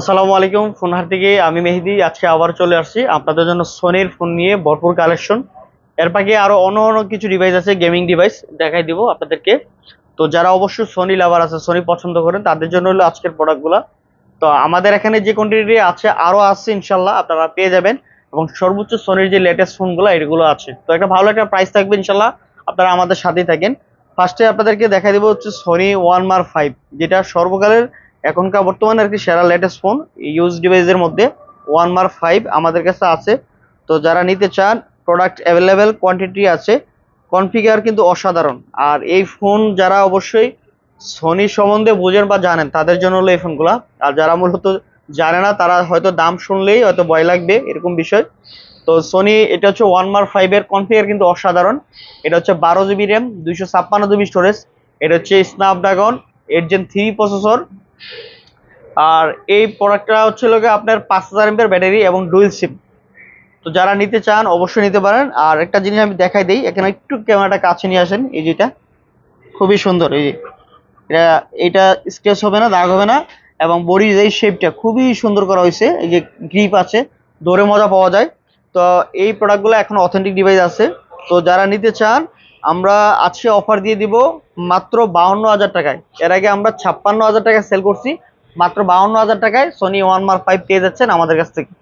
আসসালামু আলাইকুম, ফোনহার থেকে আমি মেহেদি, আজকে আবার চলে আসছি আপনাদের জন্য সোনির ফোন নিয়ে ভরপুর কালেকশন এর পাশে আরও অন্য অন্য কিছু ডিভাইস আছে গেমিং ডিভাইস দেখাই দিব আপনাদেরকে। তো যারা অবশ্যই সোনি লাভার আছে সোনি পছন্দ করেন, তাদের জন্য হলো আজকের প্রোডাক্টগুলো তো আমাদের এখানে যে কোয়ান্টিটি আছে, আরও আছে ইনশাল্লাহ আপনারা পেয়ে যাবেন। এবং সর্বোচ্চ সোনির যে লেটেস্ট ফোনগুলো এগুলো আছে। তো একটা ভালো একটা প্রাইস থাকবে ইনশাল্লাহ আপনারা আমাদের সাথেই থাকেন। ফার্স্টে আপনাদেরকে দেখা দিব হচ্ছে সোনি ওয়ান মার ফাইভ যেটা সর্বকালের এখনকার বর্তমানে আর কি সেরা লেটেস্ট ফোন ইউজ ডিভাইসের মধ্যে ওয়ান মার ফাইভ আমাদের কাছে আছে। তো যারা নিতে চান প্রোডাক্ট অ্যাভেলেবেল কোয়ান্টিটি আছে কনফিগার কিন্তু অসাধারণ। আর এই ফোন যারা অবশ্যই সোনি সম্বন্ধে বুঝেন বা জানেন, তাদের জন্য হলো এই ফোনগুলা আর যারা মূলত জানে না, তারা হয়তো দাম শুনলেই হয়তো ভয় লাগবে, এরকম বিষয়। তো সোনি এটা হচ্ছে ওয়ান মার ফাইভের কনফিগার কিন্তু অসাধারণ। এটা হচ্ছে বারো জিবি র্যাম দুইশো ছাপ্পান্ন জিবি স্টোরেজ এটা হচ্ছে Snapdragon eight gen three processor আর এই প্রোডাক্টটা হচ্ছে লোকে আপনার পাঁচ হাজার এমপের ব্যাটারি এবং ডুয়েল সিম তো যারা নিতে চান, অবশ্যই নিতে পারেন। আর একটা জিনিস আমি দেখাই দিই, এখানে একটু ক্যামেরাটা কাছে নিয়ে আসেন, এই যেটা খুবই সুন্দর, এই যে। এটা এটা স্কেচ হবে না, দাগ হবে না। এবং বডির এই শেপটা খুবই সুন্দর করা হয়েছে। এই যে গ্রিপ আছে, দৌড়ে মজা পাওয়া যায়। তো এই প্রোডাক্টগুলো এখন অথেন্টিক ডিভাইস আছে। তো যারা নিতে চান আমরা আজকে অফার দিয়ে দিব মাত্র বাউন্ন হাজার টাকায়। এর আগে আমরা ছাপ্পান্ন হাজার টাকায় সেল করছি, মাত্র বাউন্ন হাজার টাকায় সোনি ওয়ান মার ফাইভ পেয়ে যাচ্ছেন আমাদের কাছ থেকে।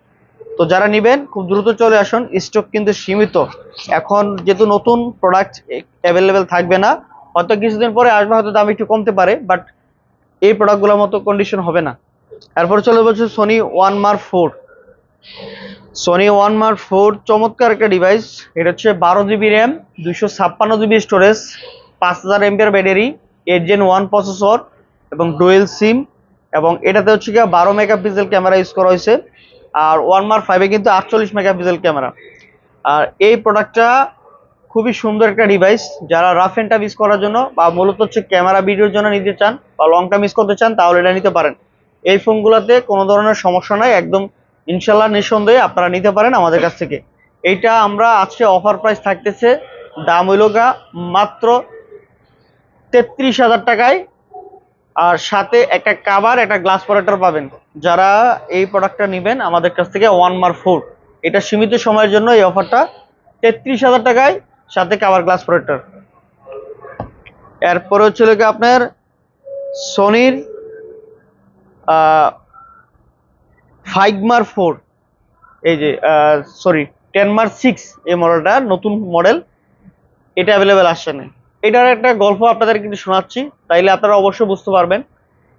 তো যারা নেবেন, খুব দ্রুত চলে আসুন স্টক কিন্তু সীমিত। এখন যেহেতু নতুন প্রোডাক্ট অ্যাভেলেবেল থাকবে না, হয়তো কিছুদিন পরে আসবে, হয়তো দাম একটু কমতে পারে বাট এই প্রোডাক্টগুলোর মতো কন্ডিশন হবে না। এরপর চলে বলছে Sony one mark four Sony one mark four চমৎকার একটা ডিভাইস এটা হচ্ছে বারো জিবি র্যাম দুশো ছাপ্পান্ন জিবি স্টোরেজ পাঁচ হাজার ampere battery eight gen one processor এবং ডুয়েল সিম এবং এটাতে হচ্ছে গিয়ে বারো মেগাপিক্সেল ক্যামেরা ইউজ করা হয়েছে। আর ওয়ান মার ফাইভে কিন্তু আটচল্লিশ মেগাপিক্সেল ক্যামেরা আর এই প্রোডাক্টটা খুবই সুন্দর একটা ডিভাইস যারা রাফ অ্যান্ড টাফ ইউজ করার জন্য বা মূলত হচ্ছে ক্যামেরা ভিডিওর জন্য নিতে চান বা লং টাইম ইউজ করতে চান, তাহলে এটা নিতে পারেন। এই ফোনগুলোতে কোনো ধরনের সমস্যা নাই, একদম ইনশাল্লাহ নিঃসন্দেহে আপনারা নিতে পারেন আমাদের কাছ থেকে। এইটা আমরা আজকে অফার প্রাইস থাকতেছে, দাম হইল গা মাত্র তেত্রিশ হাজার টাকায়। আর সাথে একটা কাভার একটা গ্লাস প্রোটেক্টর পাবেন। যারা এই প্রোডাক্টটা নেবেন আমাদের কাছ থেকে ওয়ান মার ফোর এটা সীমিত সময়ের জন্য এই অফারটা তেত্রিশ হাজার টাকায়, সাথে কাভার গ্লাস প্রোটেক্টর এরপরে হচ্ছে আপনার সোনির ফাইভ মার ফোর। এই যে সরি টেন মার সিক্স এই মডেলটা নতুন মডেল এটা অ্যাভেলেবেল আসছে না। এটার একটা গল্প আপনাদের কিন্তু শোনাচ্ছি, তাইলে আপনারা অবশ্যই বুঝতে পারবেন।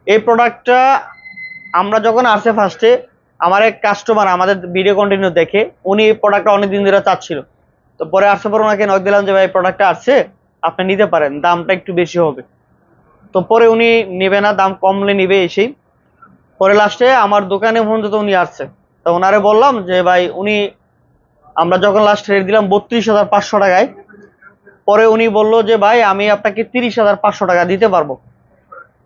এই প্রোডাক্টটা আমরা যখন আসে ফার্স্টে আমার এক কাস্টমার আমাদের ভিডিও কন্টিনিউ দেখে, উনি এই প্রোডাক্টটা অনেক দিন ধরে চাচ্ছিল। তো পরে আসার পর ওনাকে নক দিলাম যে, ভাই, এই প্রোডাক্টটা আসছে, আপনি নিতে পারেন, দামটা একটু বেশি হবে। তো পরে উনি নেবে না, দাম কমলে নিবে এসেই। পরে লাস্টে আমার দোকানে পর্যন্ত উনি আসছে। তো ওনারে বললাম যে, ভাই, উনি আমরা যখন লাস্ট রেট দিলাম বত্রিশ হাজার পাঁচশো টাকায়, পরে উনি বলল যে, ভাই, আমি আপনাকে তিরিশ হাজার পাঁচশো টাকা দিতে পারব।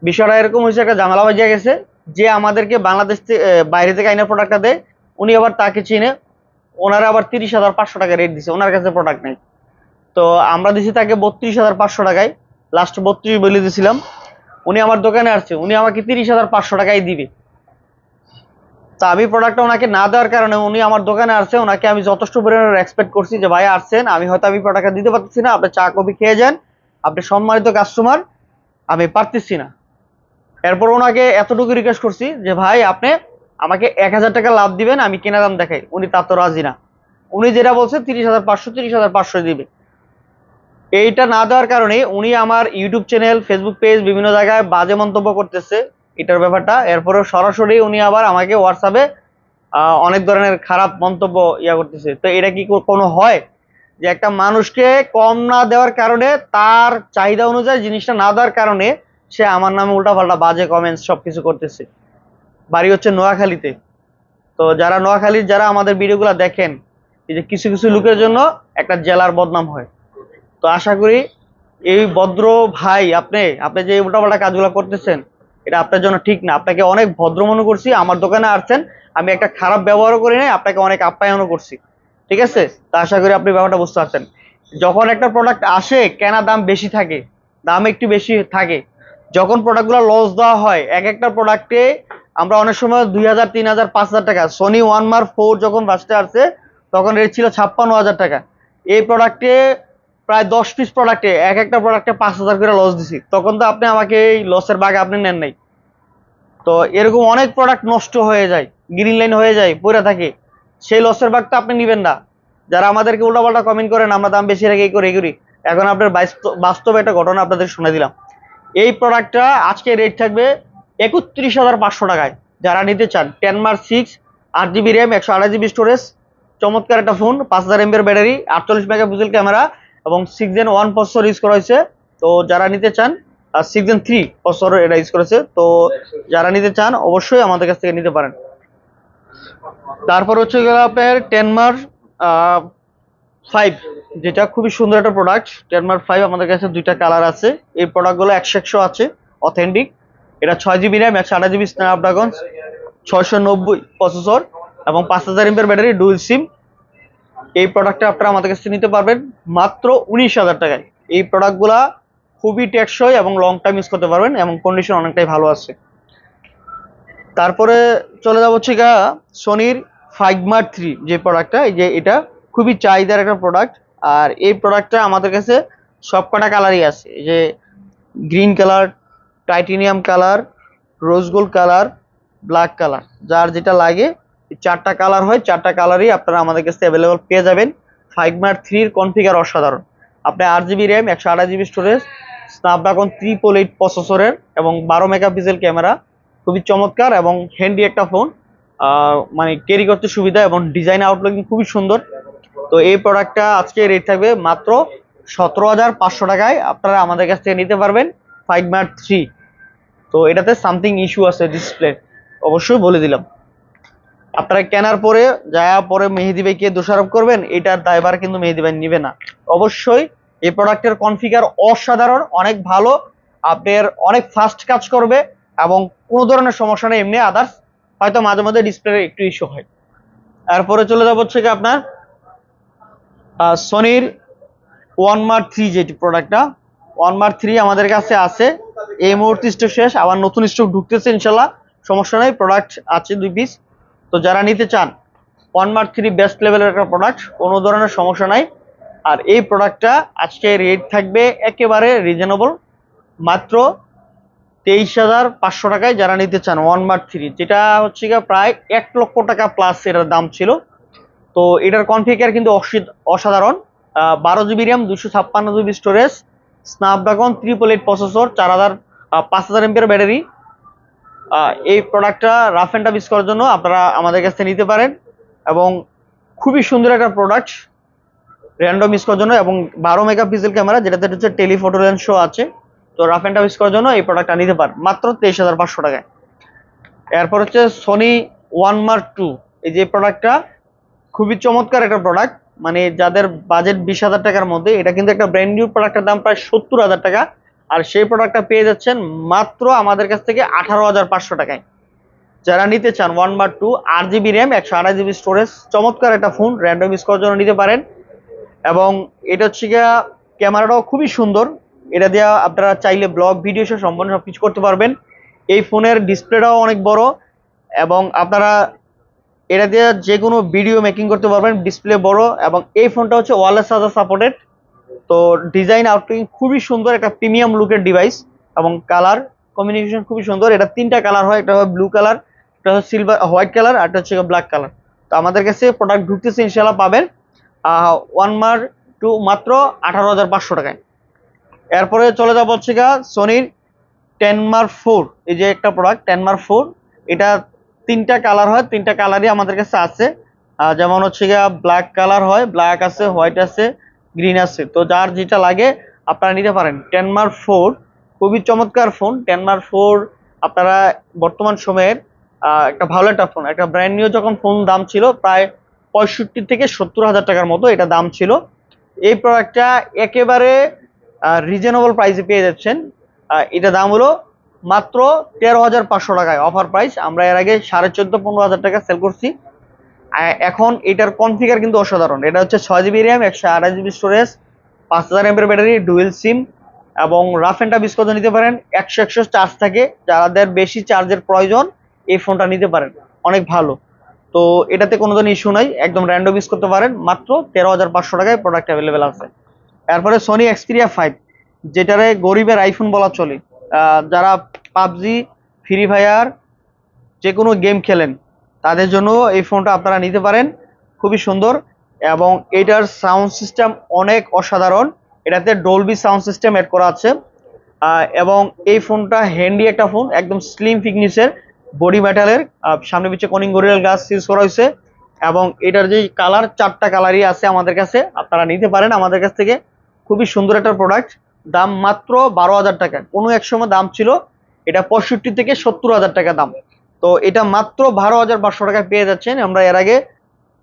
বিষয়টা এরকম হয়েছে, একটা জামালা বাজিয়া গেছে। যে আমাদেরকে বাংলাদেশ বাইরে থেকে আইনের প্রোডাক্টটা দেয়, উনি আবার তাকে চিনে, ওনারা আবার তিরিশ হাজার পাঁচশো টাকা রেট দিছে, ওনার কাছে প্রোডাক্ট নেই। তো আমরা দিছি তাকে বত্রিশ হাজার পাঁচশো টাকায় লাস্ট বত্রিশ বলে দিয়েছিলাম উনি আমার দোকানে আসছে, উনি আমাকে তিরিশ হাজার পাঁচশো টাকায় দিবে। তা আমি প্রোডাক্টটা ওনাকে না দেওয়ার কারণে উনি আমার দোকানে আসছে, ওনাকে আমি যথেষ্ট পরিমাণে এক্সপেক্ট করছি যে ভাই আসছেন, আমি হয়তো আমি প্রোডাক্টটা দিতে পারতেছি না, আপনি চা, কফি খেয়ে যান, আপনি সম্মানিত কাস্টমার আমি পারতেছি না। এরপর ওনাকে এতটুকু রিকোয়েস্ট করছি যে ভাই, আপনি আমাকে এক হাজার টাকা লাভ দিবেন, আমি কেনা দাম দেখাই। উনি তা তো রাজি না। উনি যেটা বলছে, তিরিশ হাজার পাঁচশো, তিরিশ হাজার পাঁচশো দিবে। এইটা না দেওয়ার কারণে উনি আমার ইউটিউব চ্যানেল ফেসবুক পেজ বিভিন্ন জায়গায় বাজে মন্তব্য করতেছে। এটার ব্যাপারটা। এরপরে সরাসরি উনি আবার আমাকে হোয়াটসঅ্যাপে অনেক ধরনের খারাপ মন্তব্য ইয়া করতেছে। তো এটা কি কোনো হয়? যে একটা মানুষকে কম না দেওয়ার কারণে, তার চাহিদা অনুযায়ী জিনিসটা না দেওয়ার কারণে, সে আমার নামে উল্টাপাল্টা বাজে কমেন্টস সব কিছু করতেছে। বাড়ি হচ্ছে নোয়াখালীতে। তো যারা নোয়াখালীর, যারা আমাদের ভিডিওগুলো দেখেন, এই যে কিছু কিছু লোকের জন্য একটা জেলার বদনাম হয়। তো আশা করি এই ভদ্র ভাই আপনি আপনি যে উল্টাপাল্টা কাজগুলো করতেছেন এটা আপনার জন্য ঠিক না। আপনাকে অনেক ভদ্র মনে করছি, আমার দোকানে আসছেন, আমি একটা খারাপ ব্যবহারও করি নাই, আপনাকে অনেক আপ্যায়নও করছি। ঠিক আছে? তা আশা করি আপনি ব্যাপারটা বুঝতে পারছেন। যখন একটা প্রোডাক্ট আসে, কেনা দাম বেশি থাকে, দাম একটু বেশি থাকে, যখন প্রোডাক্টগুলো লস দেওয়া হয়, এক একটা প্রোডাক্টে আমরা অনেক সময় দুই হাজার, তিন হাজার, পাঁচ হাজার টাকা সোনি ওয়ান মার ফোর যখন ফার্স্টে আসছে, তখন রেট ছিল ছাপ্পান্ন হাজার টাকা। এই প্রোডাক্টে প্রায় দশ পিস প্রোডাক্টে এক একটা প্রোডাক্টে পাঁচ হাজার করে লস দিছি। তখন তো আপনি আমাকে এই লসের বাগে আপনি নেন নাই। তো এরকম অনেক প্রোডাক্ট নষ্ট হয়ে যায় গ্রিন লাইন হয়ে যায়, পড়ে থাকে। সেই লসের ভাগ তো আপনি নেবেন না। যারা আমাদেরকে উল্টাপাল্টা কমেন্ট করেন, আমরা দাম বেশি রেখে এই করি এই করি। এখন আপনার বাস্তব- একটা ঘটনা আপনাদের শুনে দিলাম। এই প্রোডাক্টটা আজকে রেট থাকবে একত্রিশ হাজার পাঁচশো টাকায়। যারা নিতে চান টেন মার্ক সিক্স আট জিবি র্যাম একশো আড়াই জিবি স্টোরেজ চমৎকার একটা ফোন পাঁচ হাজার এমবির ব্যাটারি আটচল্লিশ মেগাপিক্সেল ক্যামেরা এবং six gen one processor use করা হয়েছে। তো যারা নিতে চান, আর সিক্স জেন থ্রি প্রসেসর এটা ইউজ করেছে, তো যারা নিতে চান, অবশ্যই আমাদের কাছ থেকে নিতে পারেন। তারপর হচ্ছে গেল আপনার টেন মার ফাইভ যেটা খুবই সুন্দর একটা প্রোডাক্ট টেন মার ফাইভ আমাদের কাছে দুইটা কালার আছে। এই প্রোডাক্টগুলো একশো একশো আছে অথেন্টিক এটা ছয় জিবি র্যাম একশো আঠাশ জিবি স্ন্যাপড্রাগন ছয়শো নব্বই প্রসেসর এবং পাঁচ হাজার এমপের ব্যাটারি ডুয়েল সিম এই প্রোডাক্টটা আপনারা আমাদের কাছে নিতে পারবেন মাত্র উনিশ হাজার টাকায়। এই প্রোডাক্টগুলা খুবই টেকসই এবং লং টাইম ইউজ করতে পারবেন এবং কন্ডিশন অনেকটাই ভালো আছে। তারপরে চলে যাব হচ্ছে গা সোনির ফাইগমার থ্রি যে প্রোডাক্টটা এই যে এটা খুবই চাহিদার একটা প্রোডাক্ট আর এই প্রোডাক্টটা আমাদের কাছে সব কটা কালারই আছে যে green colour titanium colour rose gold colour black colour যার যেটা লাগে চারটা কালার হয়, চারটা কালারই আপনারা আমাদের কাছে অ্যাভেলেবল পেয়ে যাবেন। ফাইগমার থ্রির কনফিগার অসাধারণ। আপনি আট জিবি র্যাম একশো আঠাশ GB storage Snapdragon triple eight প্রসেসরের এবং বারো মেগাপিক্সেল ক্যামেরা খুবই চমৎকার এবং হ্যান্ডি একটা ফোন মানে ক্যারি করতে সুবিধা এবং ডিজাইন আউটলুকিং খুবই সুন্দর। তো এই প্রোডাক্টটা আজকে রেট থাকবে মাত্র সতেরো হাজার পাঁচশো টাকায়। আপনারা আমাদের কাছ থেকে নিতে পারবেন ফাইভ মার্ট থ্রি তো এটাতে সামথিং ইস্যু আছে ডিসপ্লে অবশ্যই বলে দিলাম। আপনারা কেনার পরে, যায়া পরে মেহেদি ভাইকে দোষারোপ করবেন, এটার দায়ভার কিন্তু মেহেদি ভাই নিবে না। অবশ্যই এই প্রোডাক্টের কনফিগার অসাধারণ, অনেক ভালো, আপনার অনেক ফাস্ট কাজ করবে এবং কোনো ধরনের সমস্যা নেই, এমনি আদার্স হয়তো মাঝে মাঝে ডিসপ্লে একটু ইস্যু হয়। তারপরে চলে যাব হচ্ছে কি আপনার সনির ওয়ান মার থ্রি যেটি প্রোডাক্টটা ওয়ান মার থ্রি আমাদের কাছে আছে। এই মুহূর্তে স্টক শেষ, আবার নতুন স্টক ঢুকতেছে ইনশাল্লাহ, সমস্যা নেই প্রোডাক্ট আছে দুই পিস তো যারা নিতে চান ওয়ান মার্ক থ্রি বেস্ট লেভেলের একটা প্রোডাক্ট কোনো ধরনের সমস্যা নাই। আর এই প্রোডাক্টটা আজকে রেট থাকবে একেবারে রিজনেবল মাত্র তেইশ হাজার পাঁচশো টাকায় যারা নিতে চান ওয়ান মার্ক থ্রি যেটা হচ্ছে গিয়ে প্রায় এক লক্ষ টাকা প্লাস এটার দাম ছিল। তো এটার কনফিগার কিন্তু অসি- অসাধারণ। বারো জিবি র্যাম, দুশো ছাপ্পান্ন GB storage Snapdragon triple eight processor চার হাজার পাঁচ হাজার এমপির ব্যাটারি এই প্রোডাক্টটা রাফ অ্যান্ড টাফ ইউজ করার জন্য আপনারা আমাদের কাছ থেকে নিতে পারেন এবং খুবই সুন্দর একটা প্রোডাক্ট র্যান্ডম ইউজ করার জন্য এবং বারো মেগাপিক্সেল ক্যামেরা যেটাতে হচ্ছে টেলিফটো লেন্স শো আছে। তো রাফ অ্যান্ড টাফ ইউজ করার জন্য এই প্রোডাক্টটা নিতে পারেন, মাত্র তেইশ হাজার পাঁচশো টাকায়। এরপর হচ্ছে সোনি ওয়ান মার্ক টু এই যে প্রোডাক্টটা খুবই চমৎকার একটা প্রোডাক্ট মানে যাদের বাজেট বিশ হাজার টাকার মধ্যে, এটা কিন্তু একটা ব্র্যান্ড নিউ প্রোডাক্টের দাম প্রায় সত্তর হাজার টাকা। আর সেই প্রোডাক্টটা পেয়ে যাচ্ছেন মাত্র আমাদের কাছ থেকে আঠারো হাজার পাঁচশো টাকায়। যারা নিতে চান ওয়ান বার টু আট জিবি র্যাম একশো আড়াই জিবি স্টোরেজ চমৎকার একটা ফোন র্যান্ডম ইউজ করার জন্য নিতে পারেন। এবং এটা হচ্ছে গিয়া ক্যামেরাটাও খুবই সুন্দর। এটা দিয়ে আপনারা চাইলে ব্লগ ভিডিও সহ সম্পূর্ণ সব কিছু করতে পারবেন। এই ফোনের ডিসপ্লেটাও অনেক বড় এবং আপনারা এটা দিয়ে যে কোনো ভিডিও মেকিং করতে পারবেন ডিসপ্লে বড় এবং এই ফোনটা হচ্ছে ওয়ারলেস চার্জার সাপোর্টেড তো ডিজাইন আউটলুকিং খুবই সুন্দর, একটা প্রিমিয়াম লুকের ডিভাইস এবং কালার কমিউনিকেশন খুবই সুন্দর। এটা তিনটা কালার হয়, একটা হয় ব্লু কালার একটা হচ্ছে সিলভার হোয়াইট কালার আর একটা হচ্ছে ব্ল্যাক কালার তো আমাদের কাছে প্রোডাক্ট ঢুকতেছে ইনশাল্লাহ পাবেন ওয়ান মার টু মাত্র আঠারো হাজার পাঁচশো টাকায়। এরপরে চলে যাব হচ্ছে গা সোনির টেন মার ফোর এই যে একটা প্রোডাক্ট টেন মার ফোর এটা তিনটা কালার হয়, তিনটা কালারই আমাদের কাছে আছে। যেমন হচ্ছে গিয়া ব্ল্যাক কালার হয় ব্ল্যাক আছে হোয়াইট আছে গ্রিন আছে। তো যার যেটা লাগে আপনারা নিতে পারেন। টেন মার ফোর খুবই চমৎকার ফোন টেন মার ফোর আপনারা বর্তমান সময়ের একটা ভালো একটা ফোন একটা ব্র্যান্ড নিউ যখন ফোন দাম ছিল প্রায় পঁয়ষট্টি থেকে সত্তর হাজার টাকার মতো এটা দাম ছিল। এই প্রোডাক্টটা একেবারে রিজনেবল প্রাইসে পেয়ে যাচ্ছেন। এটা দাম হলো মাত্র তেরো হাজার পাঁচশো টাকায়। অফার প্রাইস আমরা এর আগে সাড়ে চোদ্দ পনেরো হাজার টাকা সেল করছি। এখন এটার কনফিগার কিন্তু অসাধারণ। এটা হচ্ছে ছয় জিবি র্যাম একশো আড়াই জিবি স্টোরেজ পাঁচ হাজার এমপের ব্যাটারি ডুয়েল সিম এবং রাফ অ্যান্ড টাফ নিতে পারেন। একশো একশো চার্জ থাকে। যাদের বেশি চার্জের প্রয়োজন, এই ফোনটা নিতে পারেন। অনেক ভালো। তো এটাতে কোনো ধরনের ইস্যু নাই। একদম র্যান্ডম ইউজ করতে পারেন। মাত্র তেরো হাজার পাঁচশো টাকায় প্রোডাক্ট অ্যাভেলেবেল আছে। তারপরে সোনি এক্সপিরিয়া ফাইভ যেটারে গরিবের আইফোন বলা চলে। যারা পাবজি ফ্রি ফায়ার যে কোনো গেম খেলেন তাদের জন্য এই ফোনটা আপনারা নিতে পারেন। খুবই সুন্দর এবং এটার সাউন্ড সিস্টেম অনেক অসাধারণ। এটাতে ডলবি সাউন্ড সিস্টেম এড করা আছে। এবং এই ফোনটা হ্যান্ডি একটা ফোন, একদম স্লিম ফিটনেসের বডি মেটালের সামনে পিছিয়ে কনিং গরিয়াল গাছ ইউজ করা হয়েছে। এবং এটার যে কালার চারটা কালারই আছে আমাদের কাছে, আপনারা নিতে পারেন আমাদের কাছ থেকে। খুবই সুন্দর একটা প্রোডাক্ট দাম মাত্র বারো হাজার টাকা। কোনো এক সময় দাম ছিল, এটা পঁয়ষট্টি থেকে সত্তর হাজার টাকা দাম। তো এটা মাত্র বারো হাজার পাঁচশো টাকায় পেয়ে যাচ্ছেন। আমরা এর আগে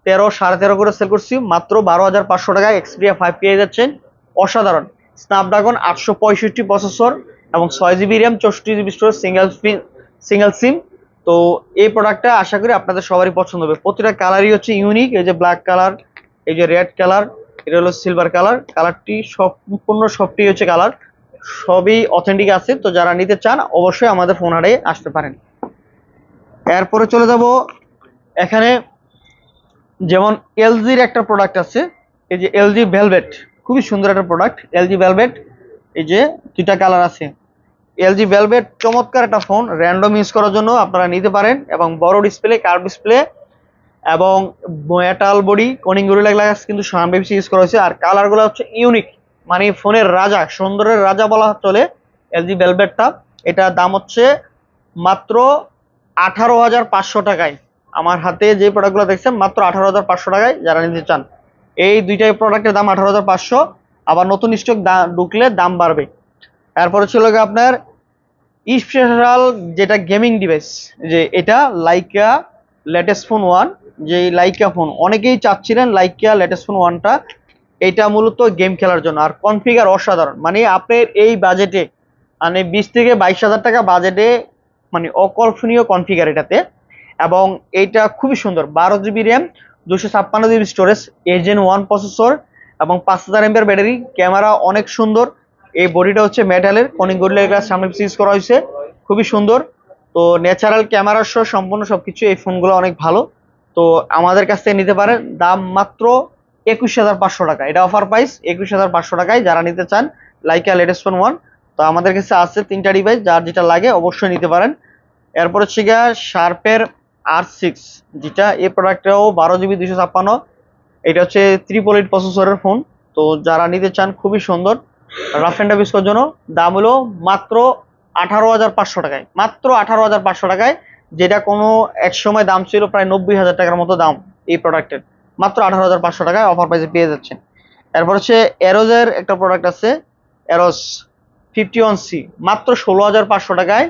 তেরো, সাড়ে তেরো করে সেল করছি। মাত্র বারো হাজার পাঁচশো টাকায় এক্সপিরিয়া ফাইভ পেয়ে যাচ্ছেন। অসাধারণ। স্ন্যাপড্রাগন আটশো পঁয়ষট্টি প্রসেসর এবং ছয় জিবি র্যাম চৌষট্টি GB storage single single sim তো এই প্রোডাক্টটা আশা করি আপনাদের সবারই পছন্দ হবে। প্রতিটা কালারই হচ্ছে ইউনিক এই যে ব্ল্যাক কালার এই যে রেড কালার এটা হলো সিলভার কালার কালারটি সম্পূর্ণ সবটি হচ্ছে কালার সবই অথেন্টিক আছে। তো যারা নিতে চান, অবশ্যই আমাদের ফোন হাটে আসতে পারেন। এরপরে চলে যাব এখানে যেমন এলজির একটা প্রোডাক্ট আছে, এই যে এলজি ভেলভেট খুবই সুন্দর একটা প্রোডাক্ট এলজি ভেলভেট এই যে দুইটা কালার আছে। এলজি ভেলভেট চমৎকার একটা ফোন র্যান্ডম ইউজ করার জন্য আপনারা নিতে পারেন এবং বড় ডিসপ্লে কার্ভ ডিসপ্লে এবং মেটাল বডি কনিং গরিলা কিন্তু সামনে বেশি ইউজ করা হয়েছে। আর কালারগুলো হচ্ছে ইউনিক মানে ফোনের রাজা, সুন্দরের রাজা বলা চলে এলজি ভেলভেটটা এটা দাম হচ্ছে মাত্র আঠারো হাজার পাঁচশো টাকায়। আমার হাতে যে প্রোডাক্টগুলো দেখছেন, মাত্র আঠারো হাজার পাঁচশো টাকায় যারা নিতে চান। এই দুইটাই প্রোডাক্টের দাম আঠারো হাজার পাঁচশো, আবার নতুন স্টক ঢুকলে দাম বাড়বে। তারপরে ছিল আপনার স্পেশাল যেটা গেমিং ডিভাইস যে এটা লাইকা লেটেস্ট ফোন ওয়ান যে লাইকা ফোন অনেকেই চাচ্ছিলেন লাইকা লেটেস্ট ফোন ওয়ানটা এটা মূলত গেম খেলার জন্য। আর কনফিগার অসাধারণ। মানে আপনার এই বাজেটে মানে বিশ থেকে বাইশ হাজার টাকা বাজেটে মানে অকল্পনীয় কনফিগার এটাতে। এবং এইটা খুবই সুন্দর, বারো জিবি র্যাম দুশো ছাপ্পান্ন GB storage eight gen one processor এবং পাঁচ হাজার এমপিয়ার ব্যাটারি ক্যামেরা অনেক সুন্দর। এই বডিটা হচ্ছে মেটালের কনিং গরিলা গ্লাস সামনে ইউজ করা হয়েছে, খুবই সুন্দর। তো ন্যাচারাল ক্যামেরা সহ সম্পূর্ণ সবকিছু এই ফোনগুলো অনেক ভালো। তো আমাদের কাছ থেকে নিতে পারেন, দাম মাত্র একুশ হাজার পাঁচশো টাকা। এটা অফার প্রাইস একুশ হাজার পাঁচশো টাকায়, যারা নিতে চান লাইকা লেটেস্ট ফোন ওয়ান তো আমাদের কাছে আছে তিনটা ডিভাইস যার যেটা লাগে অবশ্যই নিতে পারেন। এরপর হচ্ছে গিয়া শার্পের আর সিক্স যেটা এই প্রোডাক্টটাও বারো জিবি দুশো ছাপ্পান্ন। এটা হচ্ছে ত্রিপল এইট প্রসেসরের ফোন তো যারা নিতে চান, খুবই সুন্দর। রাফ অ্যান্ড ইউজ জন্য দাম হলো মাত্র আঠারো হাজার পাঁচশো টাকায়। মাত্র আঠারো হাজার পাঁচশো টাকায়, যেটা কোনো এক সময় দাম ছিল প্রায় নব্বই হাজার টাকার মতো দাম এই প্রোডাক্টের মাত্র আঠারো হাজার পাঁচশো টাকায় অফার প্রাইসে পেয়ে যাচ্ছেন। এরপর হচ্ছে এরোজের একটা প্রোডাক্ট আছে এরোস ফিফটি ওয়ান সি মাত্র ষোলো হাজার পাঁচশো টাকায়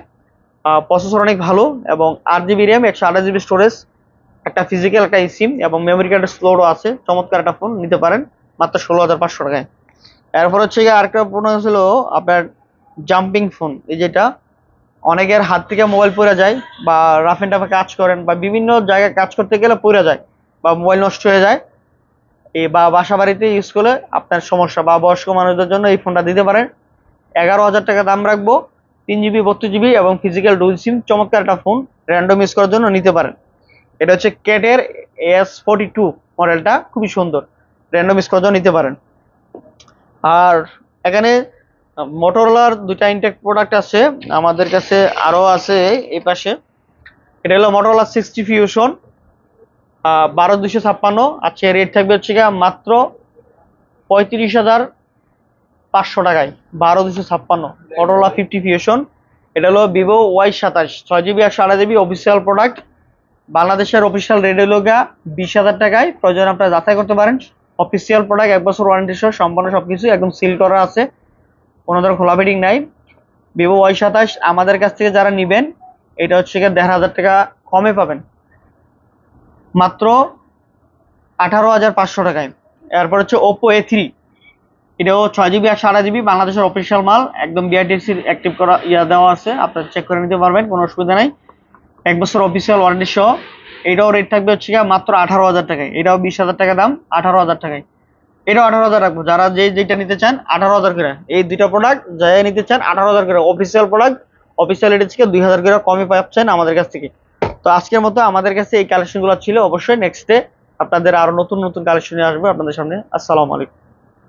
প্রসেসর অনেক ভালো এবং আট জিবি র্যাম একশো আঠাশ জিবি স্টোরেজ একটা ফিজিক্যাল একটা সিম এবং মেমোরি কার্ডের স্লোরও আছে। চমৎকার একটা ফোন নিতে পারেন মাত্র ষোলো হাজার পাঁচশো টাকায়। এরপর হচ্ছে গিয়ে আরেকটা ফোন ছিল আপনার জাম্পিং ফোন এই যেটা অনেকের হাত থেকে মোবাইল পড়ে যায় বা রাফ এন্ড টাফে কাজ করেন বা বিভিন্ন জায়গায় কাজ করতে গেলে পড়ে যায় বা মোবাইল নষ্ট হয়ে যায় এই বা বাসা বাড়িতে ইউজ করলে আপনার সমস্যা বা বয়স্ক মানুষদের জন্য এই ফোনটা দিতে পারেন। এগারো হাজার টাকা দাম রাখব। তিন জিবি বত্রিশ জিবি এবং ফিজিক্যাল ডুল সিম চমৎকার একটা ফোন র্যান্ডম ইউজ করার জন্য নিতে পারেন। এটা হচ্ছে ক্যাটের এস ফোর্টি টু মডেলটা খুবই সুন্দর। র্যান্ডম ইউজ করার জন্য নিতে পারেন। আর এখানে মোটরলার দুইটা ইনটেক প্রোডাক্ট আছে। আমাদের কাছে আরও আছে এই পাশে। এটা হলো মোটরলা সিক্সটি ফিউশন বারো দুশো ছাপ্পান্ন। আচ্ছা রেট থাকবে হচ্ছে মাত্র পঁয়ত্রিশ হাজার পাঁচশো টাকায়, বারো দুশো ছাপ্পান্ন। মোটরলা ফিফটি ফিউশন এটা হলো ভিভো ওয়াই সাতাশ, ছয় জিবি একশো আড়াই জিবি অফিসিয়াল প্রোডাক্ট বাংলাদেশের অফিসিয়াল রেডিও লোগা বিশ হাজার টাকায়। প্রয়োজন আপনারা যাচাই করতে পারেন। অফিসিয়াল প্রোডাক্ট এক বছর ওয়ারেন্টি সহ সম্পূর্ণ সবকিছু একদম সিল করা আছে। কোনো ধরনের খোলা বেডিং নাই। ভিভো ওয়াই সাতাশ আমাদের কাছ থেকে যারা নেবেন, এটা হচ্ছে গিয়ে দেড় হাজার টাকা কমে পাবেন। মাত্র আঠারো হাজার পাঁচশো টাকায়। এরপর হচ্ছে ওপো এ থ্রি এটাও ছয় জিবি আর সারা জিবি বাংলাদেশের অফিসিয়াল মাল। একদম বিআরটিসির অ্যাক্টিভ করা, ইয়া দেওয়া আছে। আপনারা চেক করে নিতে পারবেন, কোনো অসুবিধা নাই। এক বছর অফিসিয়াল ওয়ারেন্টি সহ। এটাও রেট থাকবে হচ্ছে মাত্র আঠারো হাজার টাকায়। এটাও বিশ হাজার টাকা দাম, আঠারো হাজার টাকায়। এটাও আঠারো হাজার রাখব। যারা যে যেটা নিতে চান, আঠারো হাজার করে। এই দুইটা প্রোডাক্ট যাই নিতে চান, আঠারো হাজার করে। অফিসিয়াল প্রোডাক্ট অফিসিয়াল রেট থেকে দুই হাজার করে কমে পাচ্ছেন আমাদের কাছ থেকে। তো আজকের মতো আমাদের কাছে এই কালেকশনগুলো ছিল। অবশ্যই নেক্সট ডে আপনাদের আরও নতুন নতুন কালেকশন আসবে আপনাদের সামনে। আসসালামু আলাইকুম।